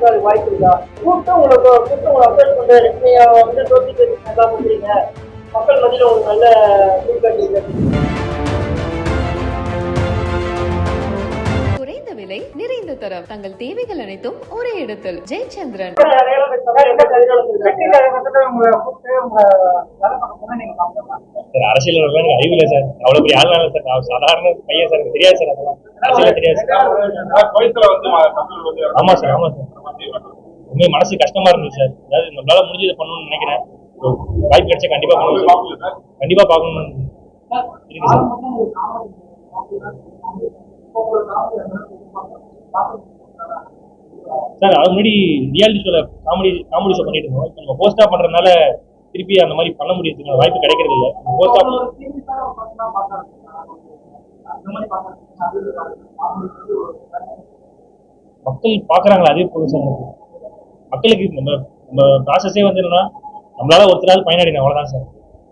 வாய்ப்புங்களா கூப்பிட்டு உங்களுக்கு கூப்பிட்டு உங்களை அப்ரோச் பண்றாரு நீங்க வந்து பேசி நல்லா பண்றீங்க மக்கள் மத்தியில உங்களுக்கு நல்ல இருக்கு. குறைந்த விலை நிறைந்த தரம். தங்கள் தேவைகள் அனைத்தும் ஒரே இடத்தில். ஜெயச்சந்திரன். சார் அரசியல் எனக்கு அறிவு இல்லை சார். அவ்வளவு பெரிய ஆள் சார். நான் சாதாரண பையன் சார். தெரியாது சார் அதெல்லாம். அரசியல தெரியாது சார். ஆமா சார் ஆமா சார். உண்மை மனசு கஷ்டமா இருந்தது சார். அதாவது நம்மளால முடிஞ்சதை பண்ணணும்னு நினைக்கிறேன். வாய்ப்பு கிடைச்சா கண்டிப்பா பண்ணுவோம் சார். கண்டிப்பா பார்க்கணும்னு இருக்கு சார். சார் அது முன்னாடி ரியாலிட்டி ஷோல காமெடி காமெடி ஷோ பண்ணிட்டு இருந்தோம். இப்போ நம்ம போஸ்டா பண்றதுனால திருப்பி அந்த மாதிரி பண்ண முடியறதுக்கு வாய்ப்பு கிடைக்கிறது இல்ல. போஸ்டா மக்கள் பாக்குறாங்களா அதே போதும் சார். மக்களுக்கு நம்ம நம்ம ப்ராசஸே வந்து என்னன்னா நம்மளால ஒருத்தராவது பயனடையணும். அவ்வளவுதான் சார்.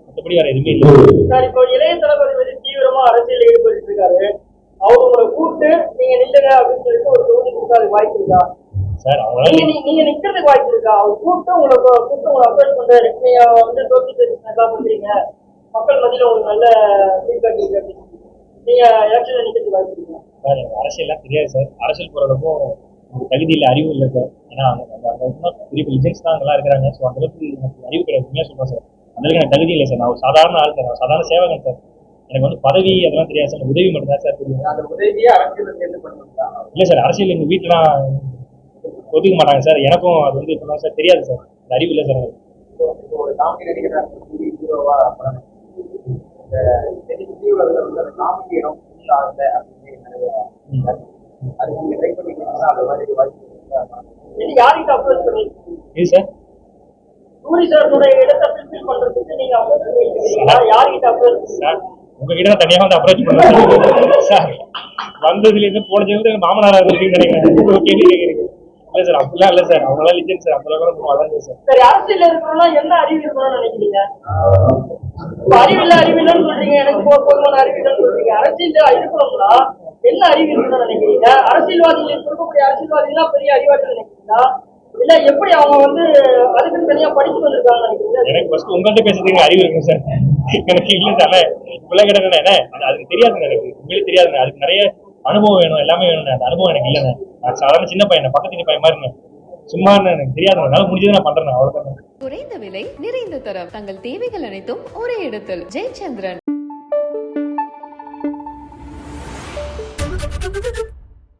மற்றபடி வேற எதுவுமே இல்லை. சார் இப்போ இளைய தளபதி வந்து தீவிரமா அரசியல் ஈடுபட்டு இருக்காரு. அவங்க உங்களை கூப்பிட்டு நீங்க நில்லுங்க அப்படின்னு சொல்லிட்டு ஒரு தொகுதி கொடுத்தா அதுக்கு வாய்ப்பு இருக்கா? சார் நீங்க நீங்க நிக்கிறதுக்கு வாய்ப்பு இருக்கா? அவர் கூப்பிட்டு உங்களை கூப்பிட்டு உங்களை அப்ரோச் பண்றாரு நீங்க வந்து பேசி நல்லா பண்றீங்க. மக்கள் மத்தியில உங்களுக்கு நல்ல ஃபீட்பேக் இருக்கு அப்படின்னு. நீங்க எலெக்ஷன்ல நிக்கிறதுக்கு வாய்ப்பு இருக்கா? சார் எனக்கு அரசியல்லாம் தெரியாது சார். அரசியல் போறதுக்கும் எனக்கு தகுதி இல்லை அறிவு இல்லை சார் ஏன்னா அங்க இன்னும் பெரிய லிஜெண்ட்ஸ் தான் நல்லா இருக்கிறாங்க ஸோ அந்த அளவுக்கு எனக்கு அறிவு கிடையாது உண்மையா சொல்றேன் சார் அந்த அளவுக்கு எனக்கு தகுதி இல்லை சார் நான் ஒரு சாதாரண ஆள் சார் நான் சாதாரண சேவகன் சார் எனக்கு வந்து பதவி அதெல்லாம் தெரியாது சார் உதவி மட்டும் தான் சார் தெரியும் அந்த உதவியே அரசியல் சேர்ந்து பண்ணுறா இல்லை சார் அரசியல் எங்கள் வீட்டுலாம் ஒத்துக்க மாட்டாங்க சார் எனக்கும் அது வந்து இப்போ சார் தெரியாது சார் அந்த அறிவு இல்லை சார் ஒரு காமெடி நடிகர் கூடி ஹீரோவா படம் இந்த தெலுங்குல வந்து அந்த காமெடி இடம் full ஆகல அப்படின்னு இருக்கா? உங்ககிட்ட தான் தனியாக வந்து அப்ரோச் பண்ணுறேன் சார் வந்ததுலேருந்து போனதுலேருந்து எங்கள் மாமனார் இருக்குன்னு நினைக்கிறேன் கேள்வி கேட்குறீங்க. இல்லை சார் அப்படிலாம் இல்லை சார். அவங்களாம் லிஜெண்ட் சார். அதான் சார். சரி அரசியல் இருக்கணும்னா என்ன அறிவு இருக்கணும்னு நினைக்கிறீங்க? அறிவில்ல அறிவில்லன்னு சொல்றீங்க. எனக்கு போதுமான அறிவு இல்லைன்னு சொல்றீங்க. அரசியல் இருக்கணும்னா என்ன அறிவு இருக்கணும்னு நினைக்கிறீங்க? அரசியல்வாதிகள் இப்ப இருக்கக்கூடிய அரசியல்வாதிகள் பெரிய அறிவாற்றல் நினைக்கிறீங்களா? இல்ல எப்படி அவங்க வந்து அதுக்குன்னு தனியா படிச்சு வந்திருக்காங்க நினைக்கிறீங்க? எனக்கு ஃபர்ஸ்ட் உங்கள்கிட்ட பேசுறதுக்கு அறிவு இருக்கும் சார். எனக்கு இல்லை இப்பெல்லாம் கிடக்குண்ணே என்ன அது அதுக்கு தெரியாதுங்க எனக்கு. உண்மையிலே தெரியாதுங்க அதுக்கு நிறைய அனுபவம் வேணும் எல்லாமே வேணும் அந்த அனுபவம் எனக்கு இல்லைண்ணே. நான் சாதாரண சின்ன பையன் பக்கத்து வீட்டு பையன் மாதிரி இருந்தேன் சும்மா எனக்கு தெரியாதுங்க என்னால் முடிஞ்சதை நான் பண்றேன் அவ்வளோதான் குறைந்த விலை நிறைந்த தரம். தங்கள் தேவைகள் அனைத்தும் ஒரே இடத்தில். ஜெயச்சந்திரன்.